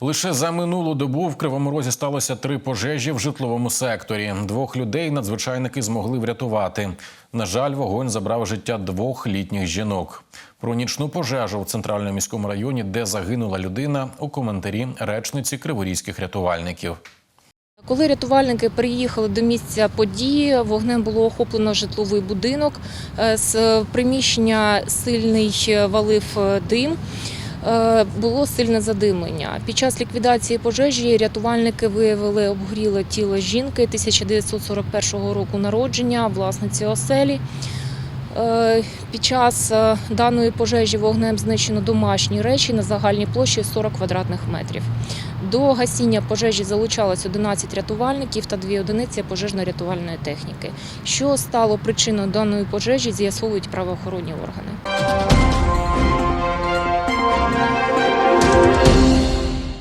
Лише за минулу добу в Кривому Розі сталося три пожежі в житловому секторі. Двох людей надзвичайники змогли врятувати. На жаль, вогонь забрав життя двох літніх жінок. Про нічну пожежу в центральному міському районі, де загинула людина, у коментарі речниці криворізьких рятувальників. Коли рятувальники приїхали до місця події, вогнем було охоплено житловий будинок. Е, З приміщення сильний е, валив е, дим. Е, Було сильне задимлення. Під час ліквідації пожежі рятувальники виявили обгоріле тіло жінки 1941 року народження, власниці оселі. Е, Під час е, даної пожежі вогнем знищено домашні речі на загальній площі 40 квадратних метрів. До гасіння пожежі залучалось 11 рятувальників та дві одиниці пожежно-рятувальної техніки. Що стало причиною даної пожежі, з'ясовують правоохоронні органи.